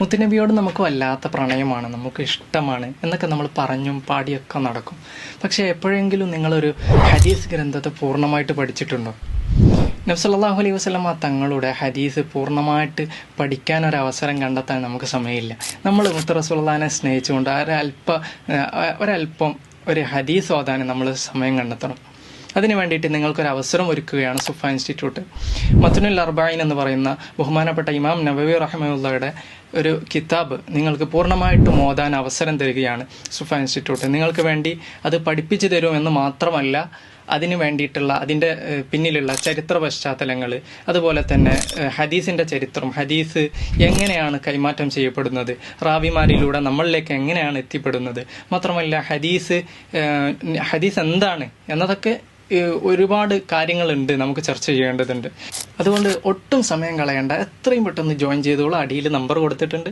മുത്തുനബിയോട് നമുക്ക് വല്ലാത്ത പ്രണയമാണ് നമുക്ക് ഇഷ്ടമാണ് എന്നൊക്കെ നമ്മൾ പറഞ്ഞും പാടിയൊക്കെ നടക്കും. പക്ഷെ എപ്പോഴെങ്കിലും നിങ്ങളൊരു ഹദീസ് ഗ്രന്ഥത്തെ പൂർണമായിട്ട് പഠിച്ചിട്ടുണ്ടോ? നബ്സല്ലാഹു അലൈഹി വസ്ലമ തങ്ങളുടെ ഹദീസ് പൂർണമായിട്ട് പഠിക്കാൻ ഒരു അവസരം കണ്ടെത്താൻ നമുക്ക് സമയമില്ല. നമ്മൾ മുത്ത റസൂള്ളാനെ സ്നേഹിച്ചുകൊണ്ട് ഒരൽപ്പ ഒരല്പം ഒരു ഹദീസ് ഓതാൻ നമ്മൾ സമയം കണ്ടെത്തണം. അതിനു വേണ്ടിയിട്ട് നിങ്ങൾക്കൊരു അവസരം ഒരുക്കുകയാണ് സുഫ ഇൻസ്റ്റിറ്റ്യൂട്ട്. മത്തുനുൽ അർബായിൻ എന്ന് പറയുന്ന ബഹുമാനപ്പെട്ട ഇമാം നബവി റഹ്മുള്ളയുടെ ഒരു കിതാബ് നിങ്ങൾക്ക് പൂർണമായിട്ടും ഓതാൻ അവസരം തരികയാണ് സുഫ ഇൻസ്റ്റിറ്റ്യൂട്ട്. നിങ്ങൾക്ക് വേണ്ടി അത് പഠിപ്പിച്ചു തരുമെന്ന് മാത്രമല്ല അതിന് വേണ്ടിയിട്ടുള്ള അതിന്റെ പിന്നിലുള്ള ചരിത്ര പശ്ചാത്തലങ്ങൾ അതുപോലെ തന്നെ ഹദീസിന്റെ ചരിത്രം ഹദീസ് എങ്ങനെയാണ് കൈമാറ്റം ചെയ്യപ്പെടുന്നത് റാവിമാരിലൂടെ നമ്മളിലേക്ക് എങ്ങനെയാണ് എത്തിപ്പെടുന്നത് മാത്രമല്ല ഹദീസ് ഹദീസ് എന്താണ് എന്നതൊക്കെ ഒരുപാട് കാര്യങ്ങളുണ്ട് നമുക്ക് ചർച്ച ചെയ്യേണ്ടതുണ്ട്. അതുകൊണ്ട് ഒട്ടും സമയം കളയണ്ട. എത്രയും പെട്ടെന്ന് ജോയിൻ ചെയ്തോളൂ. അടിയിൽ നമ്പർ കൊടുത്തിട്ടുണ്ട്.